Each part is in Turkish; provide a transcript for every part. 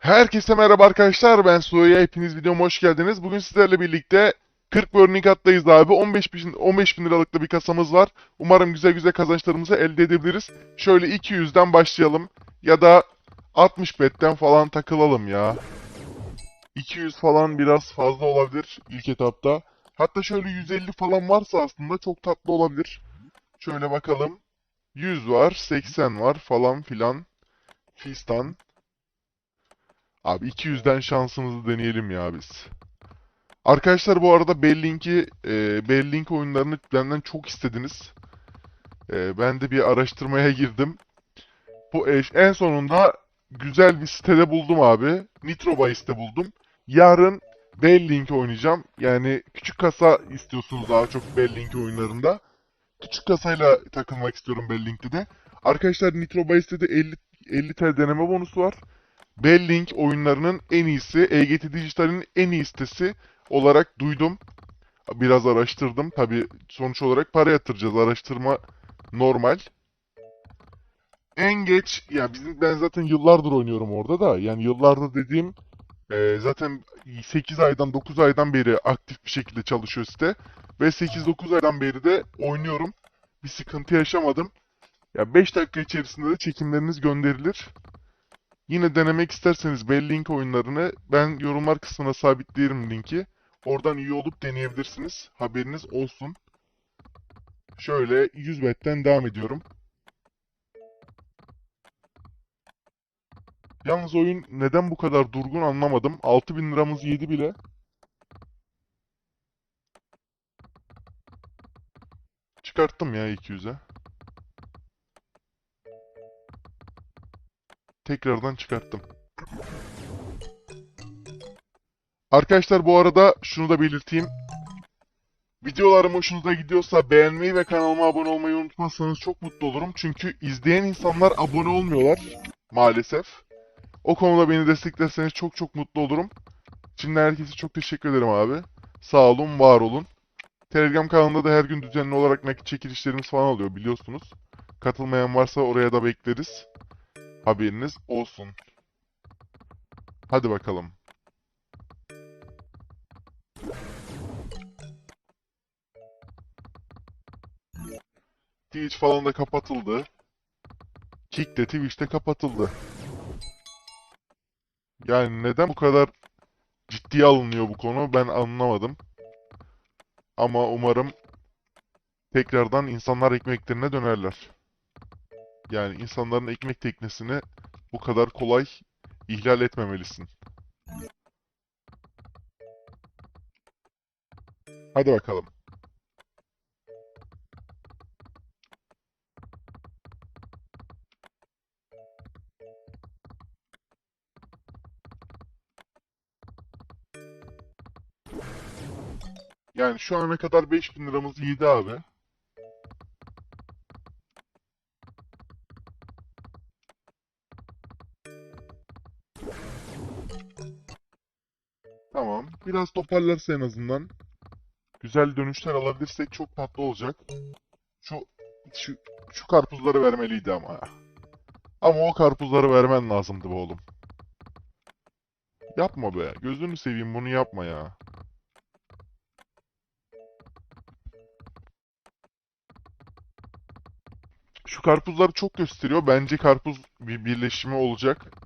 Herkese merhaba arkadaşlar ben Suya hepiniz videoma hoş geldiniz. Bugün sizlerle birlikte 40 Burning Hat'tayız abi. 15 bin, 15 bin liralık da bir kasamız var. Umarım güzel güzel kazançlarımızı elde edebiliriz. Şöyle 200'den başlayalım ya da 60 betten falan takılalım ya. 200 falan biraz fazla olabilir ilk etapta. Hatta şöyle 150 falan varsa aslında çok tatlı olabilir. Şöyle bakalım. 100 var, 80 var falan filan. Fistan. Abi 200'den şansımızı deneyelim ya biz. Arkadaşlar bu arada Bellink'i, e, Bellink oyunlarını benden çok istediniz. E, ben de bir araştırmaya girdim. Bu en sonunda güzel bir sitede buldum abi. Nitro buldum. Yarın Bellink oynayacağım. Yani küçük kasa istiyorsunuz daha çok Bellink oyunlarında. Küçük kasayla takılmak istiyorum Bellink'te de. Arkadaşlar Nitro de 50, 50 TL deneme bonusu var. Bellink oyunlarının en iyisi, EGT Dijital'in en iyi sitesi olarak duydum. Biraz araştırdım. Tabi sonuç olarak para yatıracağız. Araştırma normal. En geç, ya bizim ben zaten yıllardır oynuyorum orada da. Yani yıllardır dediğim e, zaten 8 aydan 9 aydan beri aktif bir şekilde çalışıyor site. Ve 8-9 aydan beri de oynuyorum. Bir sıkıntı yaşamadım. Ya 5 dakika içerisinde de çekimleriniz gönderilir. Yine denemek isterseniz Bellink oyunlarını ben yorumlar kısmına sabitlerim linki. Oradan üye olup deneyebilirsiniz. Haberiniz olsun. Şöyle 100 betten devam ediyorum. Yalnız oyun neden bu kadar durgun anlamadım. 6000 liramız yedi bile. Çıkarttım ya 200'e. Tekrardan çıkarttım. Arkadaşlar bu arada şunu da belirteyim. Videolarım hoşunuza gidiyorsa beğenmeyi ve kanalıma abone olmayı unutmazsanız çok mutlu olurum. Çünkü izleyen insanlar abone olmuyorlar maalesef. O konuda beni desteklerseniz çok çok mutlu olurum. Şimdi herkese çok teşekkür ederim abi. Sağ olun, var olun. Telegram kanalında da her gün düzenli olarak nakit çekilişlerimiz falan oluyor biliyorsunuz. Katılmayan varsa oraya da bekleriz. Haberiniz olsun. Hadi bakalım. Twitch falan da kapatıldı. Kick de Twitch'te kapatıldı. Yani neden bu kadar ciddiye alınıyor bu konu ben anlamadım. Ama umarım tekrardan insanlar ekmeklerine dönerler. Yani insanların ekmek teknesini bu kadar kolay ihlal etmemelisin. Hadi bakalım. Yani şu ana kadar 5000 liramız yedi abi. Biraz toparlarsa en azından. Güzel dönüşler alabilirsek çok tatlı olacak. Şu şu, şu karpuzları vermeliydi ama. Ama o karpuzları vermen lazımdı be oğlum. Yapma be. Gözünü seveyim bunu yapma ya. Şu karpuzları çok gösteriyor. Bence karpuz bir birleşimi olacak.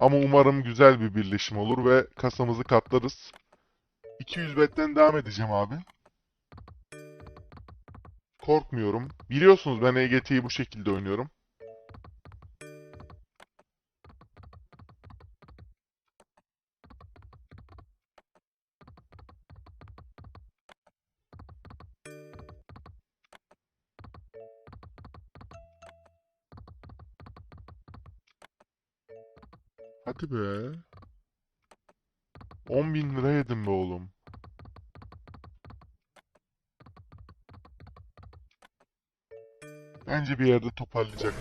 Ama umarım güzel bir birleşim olur ve kasamızı katlarız. 200 betten devam edeceğim abi. Korkmuyorum. Biliyorsunuz ben EGT'yi bu şekilde oynuyorum. Hadi be. 10 bin lira yedim be oğlum. Bence bir yerde toparlayacak.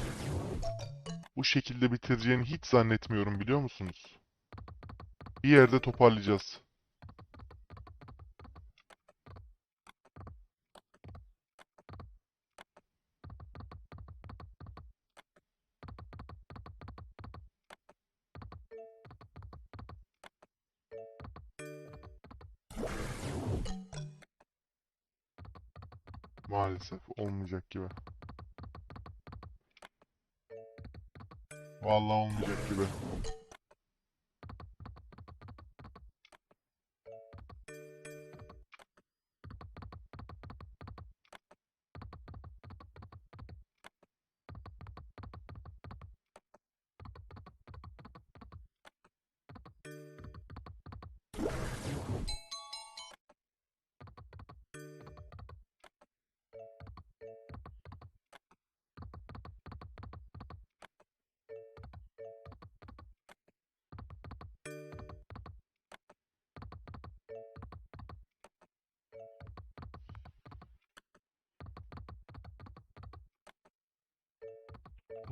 Bu şekilde bitireceğini hiç zannetmiyorum biliyor musunuz? Bir yerde toparlayacağız. Maalesef olmayacak gibi. Vallahi olmayacak gibi.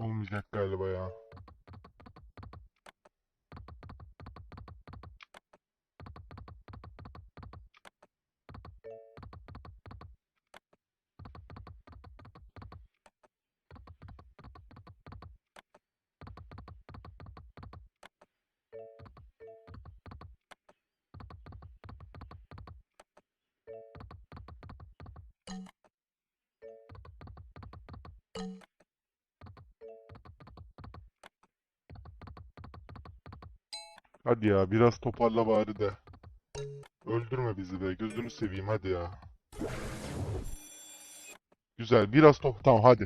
Olmayacak galiba ya. Hadi ya biraz toparla bari de. Öldürme bizi be gözünü seveyim hadi ya. Güzel biraz top tamam hadi.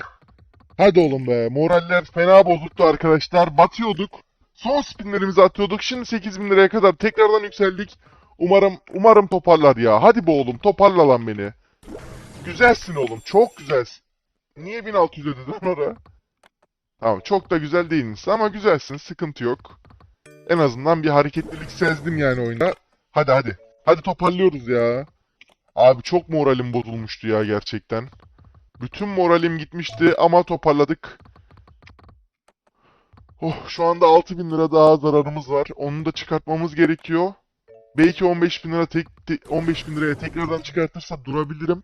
Hadi oğlum be moraller fena bozuktu arkadaşlar batıyorduk. Son spinlerimizi atıyorduk şimdi 8000 liraya kadar tekrardan yükseldik. Umarım umarım toparlar ya. Hadi be oğlum toparla lan beni. Güzelsin oğlum çok güzelsin. Niye 1600 ödedin oraya? Tamam çok da güzel değilsin ama güzelsin sıkıntı yok. En azından bir hareketlilik sezdim yani oyunda. Hadi hadi. Hadi toparlıyoruz ya. Abi çok moralim bozulmuştu ya gerçekten. Bütün moralim gitmişti ama toparladık. Oh şu anda 6000 lira daha zararımız var. Onu da çıkartmamız gerekiyor. Belki 15 bin lira tek, te- 15 bin liraya tekrardan çıkartırsa durabilirim.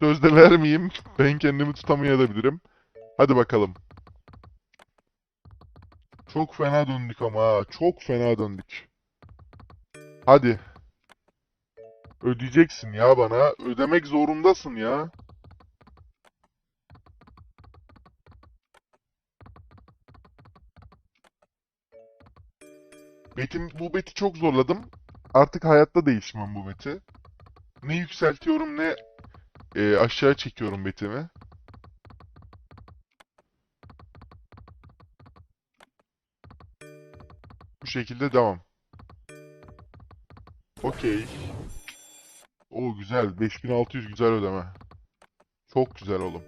Sözde vermeyeyim. Ben kendimi tutamayabilirim. Hadi bakalım. Çok fena döndük ama ha. Çok fena döndük. Hadi. Ödeyeceksin ya bana. Ödemek zorundasın ya. Betim, bu beti çok zorladım. Artık hayatta değişmem bu beti. Ne yükseltiyorum ne e, aşağı çekiyorum betimi. Şekilde devam. Okey. O güzel. 5600 güzel ödeme. Çok güzel oğlum.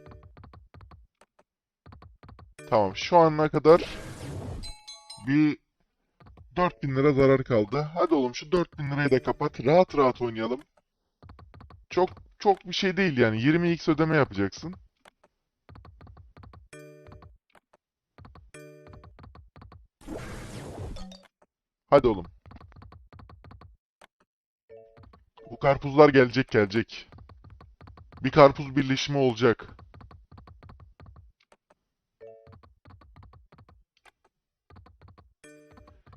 Tamam. Şu ana kadar bir 4000 lira zarar kaldı. Hadi oğlum şu 4000 lirayı da kapat. Rahat rahat oynayalım. Çok çok bir şey değil yani. 20x ödeme yapacaksın. Hadi oğlum. Bu karpuzlar gelecek gelecek. Bir karpuz birleşimi olacak.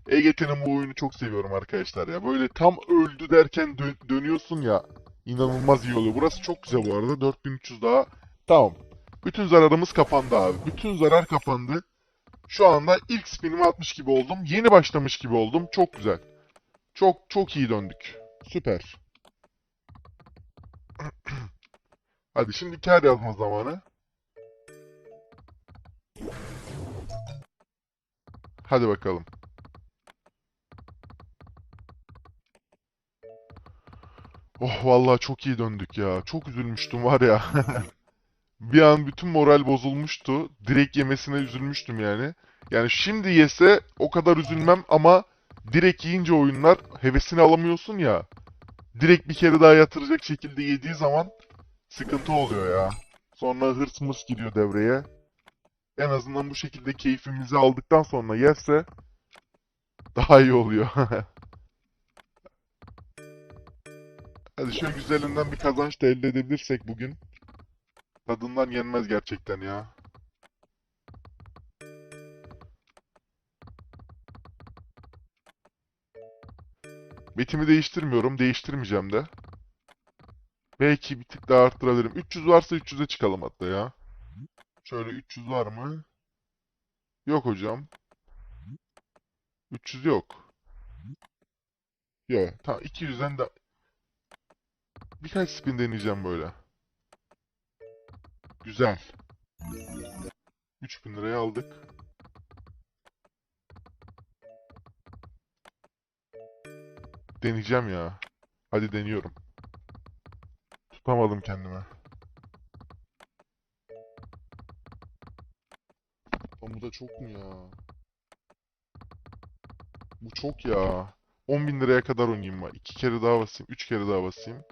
EGT'nin bu oyunu çok seviyorum arkadaşlar ya. Böyle tam öldü derken dö- dönüyorsun ya. İnanılmaz iyi oluyor. Burası çok güzel bu arada. 4300 daha. Tamam. Bütün zararımız kapandı abi. Bütün zarar kapandı. Şu anda ilk spinimi atmış gibi oldum. Yeni başlamış gibi oldum. Çok güzel. Çok çok iyi döndük. Süper. Hadi şimdi kar yazma zamanı. Hadi bakalım. Oh vallahi çok iyi döndük ya. Çok üzülmüştüm var ya. Bir an bütün moral bozulmuştu. Direkt yemesine üzülmüştüm yani. Yani şimdi yese o kadar üzülmem ama direkt yiyince oyunlar hevesini alamıyorsun ya. Direkt bir kere daha yatıracak şekilde yediği zaman sıkıntı oluyor ya. Sonra hırs mırs giriyor devreye. En azından bu şekilde keyfimizi aldıktan sonra yerse daha iyi oluyor. Hadi şöyle güzelinden bir kazanç da elde edebilirsek bugün. Tadından yenmez gerçekten ya. Betimi değiştirmiyorum, değiştirmeyeceğim de. Belki bir tık daha arttırabilirim. 300 varsa 300'e çıkalım hatta ya. Şöyle 300 var mı? Yok hocam. 300 yok. Yok. Tamam 200'den de birkaç spin deneyeceğim böyle. Güzel. 3000 liraya aldık. Deneyeceğim ya. Hadi deniyorum. Tutamadım kendimi. Lan bu da çok mu ya? Bu çok ya. 10.000 liraya kadar oynayayım ben. 2 kere daha basayım. 3 kere daha basayım.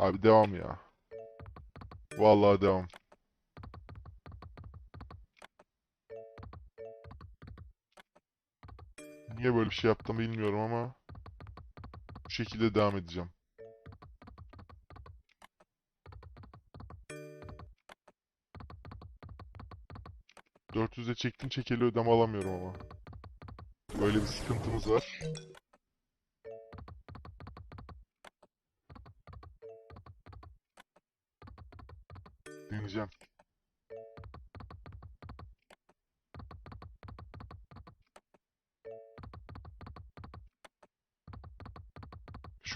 Abi devam ya. Vallahi devam. Niye böyle bir şey yaptım bilmiyorum ama bu şekilde devam edeceğim. ...400'e çektim çekeli ödeme alamıyorum ama. Böyle bir sıkıntımız var.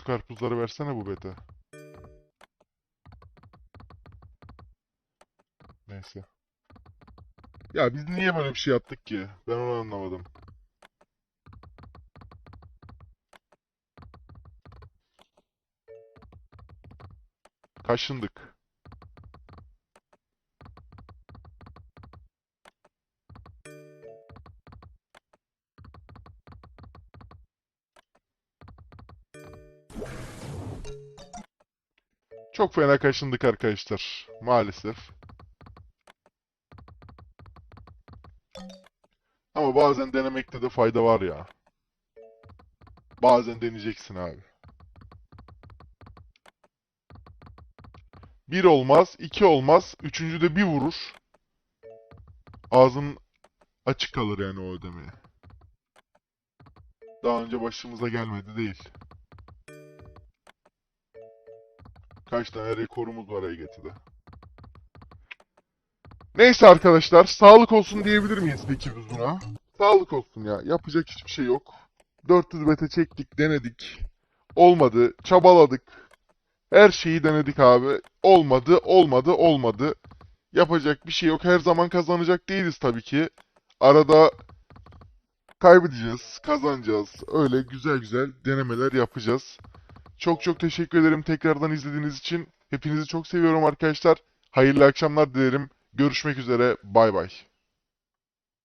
Şu karpuzları versene bu bete. Neyse. Ya biz niye böyle bir şey yaptık ki? Ben onu anlamadım. Kaşındık. Çok fena kaşındık arkadaşlar. Maalesef. Ama bazen denemekte de fayda var ya. Bazen deneyeceksin abi. Bir olmaz, iki olmaz, üçüncüde bir vurur. Ağzın açık kalır yani o ödemeye. Daha önce başımıza gelmedi değil. Kaç tane rekorumuz var EGT'de. Neyse arkadaşlar, sağlık olsun diyebilir miyiz peki biz buna? Sağlık olsun ya, yapacak hiçbir şey yok. 400 bete çektik, denedik. Olmadı, çabaladık. Her şeyi denedik abi. Olmadı, olmadı, olmadı. Yapacak bir şey yok. Her zaman kazanacak değiliz tabii ki. Arada kaybedeceğiz, kazanacağız. Öyle güzel güzel denemeler yapacağız. Çok çok teşekkür ederim tekrardan izlediğiniz için. Hepinizi çok seviyorum arkadaşlar. Hayırlı akşamlar dilerim. Görüşmek üzere. Bay bay.